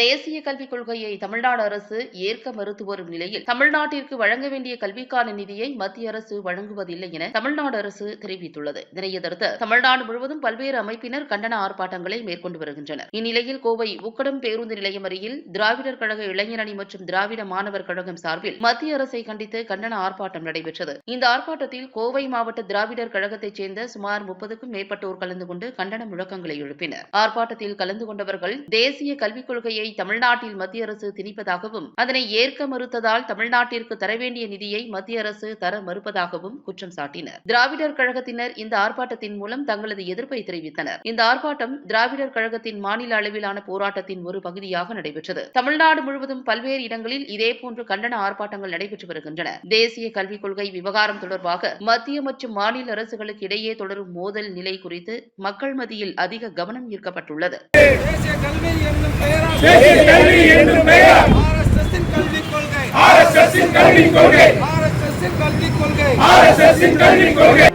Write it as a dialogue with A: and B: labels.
A: தேசிய கல்விக் கொள்கையை தமிழ்நாடு அரசு ஏற்க மறுத்து வரும் நிலையில் தமிழ்நாட்டிற்கு வழங்க வேண்டிய கல்விக்கான நிதியை மத்திய அரசு வழங்குவதில்லை என தமிழ்நாடு அரசு தெரிவித்துள்ளது. இதனையடுத்து தமிழ்நாடு முழுவதும் பல்வேறு அமைப்பினர் கண்டன ஆர்ப்பாட்டங்களை மேற்கொண்டு வருகின்றனர். இந்நிலையில் கோவை உக்கடம் பேருந்து நிலையம் அருகில் திராவிடர் கழக இளைஞரணி மற்றும் திராவிட மாணவர் கழகம் சார்பில் மத்திய அரசை கண்டித்து கண்டன ஆர்ப்பாட்டம் நடைபெற்றது. இந்த ஆர்ப்பாட்டத்தில் கோவை மாவட்ட திராவிடர் கழகத்தைச் சேர்ந்த சுமார் முப்பதுக்கும் மேற்பட்டோர் கலந்து கொண்டு கண்டன முழக்கங்களை எழுப்பினர். ஆர்ப்பாட்டத்தில் கலந்து கொண்டவர்கள் தேசிய கல்விக் கொள்கையை நிதியை தமிழ்நாட்டில் மத்திய அரசு திணிப்பதாகவும் அதனை ஏற்க மறுத்ததால் தமிழ்நாட்டிற்கு தர வேண்டிய நிதியை மத்திய அரசு தர மறுப்பதாகவும் குற்றம் சாட்டினர். திராவிடர் கழகத்தினர் இந்த ஆர்ப்பாட்டத்தின் மூலம் தங்களது எதிர்ப்பை தெரிவித்தனர். இந்த ஆர்ப்பாட்டம் திராவிடர் கழகத்தின் மாநில அளவிலான போராட்டத்தின் ஒரு பகுதியாக நடைபெற்றது. தமிழ்நாடு முழுவதும் பல்வேறு இடங்களில் இதேபோன்று கண்டன ஆர்ப்பாட்டங்கள் நடைபெற்று வருகின்றன. தேசிய கல்விக் கொள்கை விவகாரம் தொடர்பாக மத்திய மற்றும் மாநில அரசுகளுக்கு இடையே தொடரும் மோதல் நிலை குறித்து மக்கள் மத்தியில் அதிக கவனம் ஈர்க்கப்பட்டுள்ளது.
B: தேசிய கல்வி பெயரால் ஆர்எஸ்எஸ்ஸின் கல்விக் கொள்கை.
C: கல்விக் கொள்கை. கல்விக் கொள்கை.